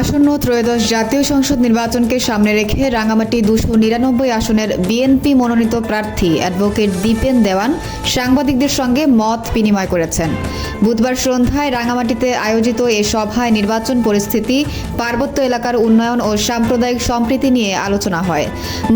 আসন্ন ত্রয়োদশ জাতীয় সংসদ নির্বাচনকে সামনে রেখে রাঙামাটি দুশো নিরানব্বই আসনের বিএনপি মনোনীত প্রার্থী অ্যাডভোকেট দীপেন দেওয়ান সাংবাদিকদের সঙ্গে মত বিনিময় করেছেন। বুধবার সন্ধ্যায় রাঙামাটিতে আয়োজিত এ সভায় নির্বাচন পরিস্থিতি, পার্বত্য এলাকার উন্নয়ন ও সাম্প্রদায়িক সম্প্রীতি নিয়ে আলোচনা হয়।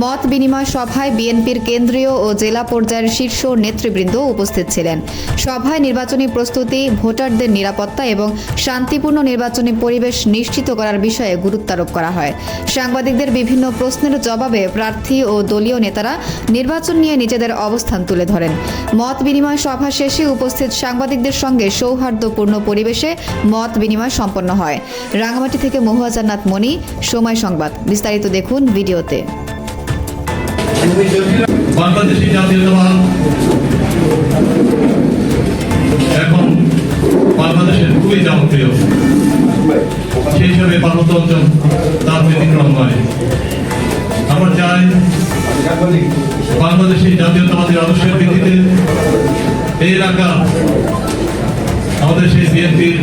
মত বিনিময় সভায় বিএনপির কেন্দ্রীয় ও জেলা পর্যায়ের শীর্ষ নেতৃবৃন্দ উপস্থিত ছিলেন। সভায় নির্বাচনী প্রস্তুতি, ভোটারদের নিরাপত্তা এবং শান্তিপূর্ণ নির্বাচনী পরিবেশ নিশ্চিত করার বিষয়ে গুরুত্বারোপ করা হয়। সাংবাদিকদের বিভিন্ন প্রশ্নের জবাবে প্রার্থী ও দলীয় নেতারা নির্বাচন নিয়ে নিজেদের অবস্থান তুলে ধরেন। মত বিনিময় সভা শেষে উপস্থিত সাংবাদিকদের সঙ্গে সৌহার্দ্যপূর্ণ পরিবেশে মত বিনিময় সম্পন্ন হয়। রাঙামাটি থেকে মহুয়া জান্নাত মণি, সময় সংবাদ। বিস্তারিত দেখুন ভিডিওতে। বাংলাদেশের সেই হিসাবে পার্বত্য অঞ্চল তার ব্যতিক্রম নয়। আমরা চাই বাংলাদেশি জাতীয়তাবাদী আদর্শের ভিত্তিতে এই এলাকা আমাদের সেই বিএনপির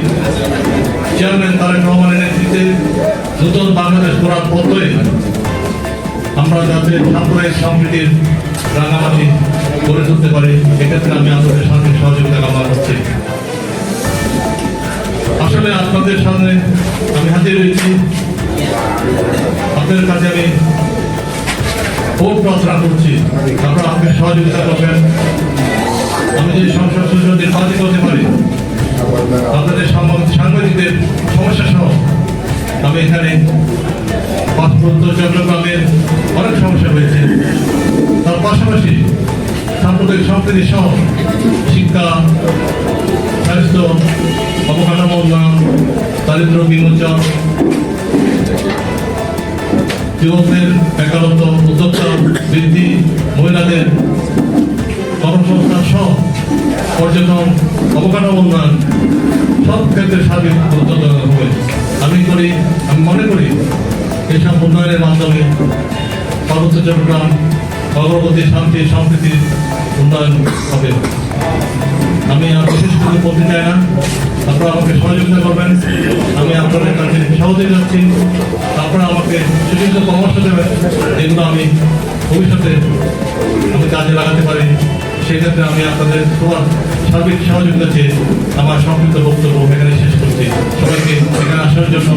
চেয়ারম্যান তারেক রহমানের নেতৃত্বে নতুন বাংলাদেশ করার পথে আমরা যাতে সাম্প্রদায়িক সম্প্রীতির রাঙামাটি গড়ে তুলতে পারি, এক্ষেত্রে আমি আপনাদের সাথে সহযোগিতা কামনা করছি। আসলে আপনাদের সামনে আমি হাজির হয়েছি। আপনাদের কাছে আমি খুব প্রার্থনা করছি। আপনারা আমাকে সহযোগিতা করবেন। আমি যদি সংসদ সদস্য নির্বাচিত হতে পারি আপনাদের সাংবাদিকদের সমস্যা সহ আমি এখানে পার্বত্য চট্টগ্রামের অনেক সমস্যা হয়েছে। তার পাশাপাশি সাম্প্রদায়িক সম্প্রীতি সহ শিক্ষা, স্বাস্থ্য, অবকাঠামো উন্নয়ন, দারিদ্র বিমোচন, যুবকদের বেকারত্ব উদ্যোক্তা পর্যটন অবকাঠামো উন্নয়ন সব ক্ষেত্রে সার্বিক হবে। আমি করি, আমি মনে করি এসব উন্নয়নের মাধ্যমে পার্বত্য চট্টগ্রাম অগ্রগতি শান্তি সম্প্রীতির উন্নয়ন হবে। আমি আর বিশেষ কিছু বলতে চাই না। আপনারা আমাকে সহযোগিতা করবেন। আমি আপনাদের কাছে সহজে যাচ্ছি আপনারা আমাকে সুযোগ্য পরামর্শ দেবেন। এগুলো আমি ভবিষ্যতে আমি কাজে লাগাতে পারি। সেক্ষেত্রে আমি আপনাদের তোমার সার্বিক সহযোগিতা চেয়ে আমার সংক্ষিপ্ত বক্তব্য এখানে শেষ করছি। সবাইকে এখানে আসার জন্য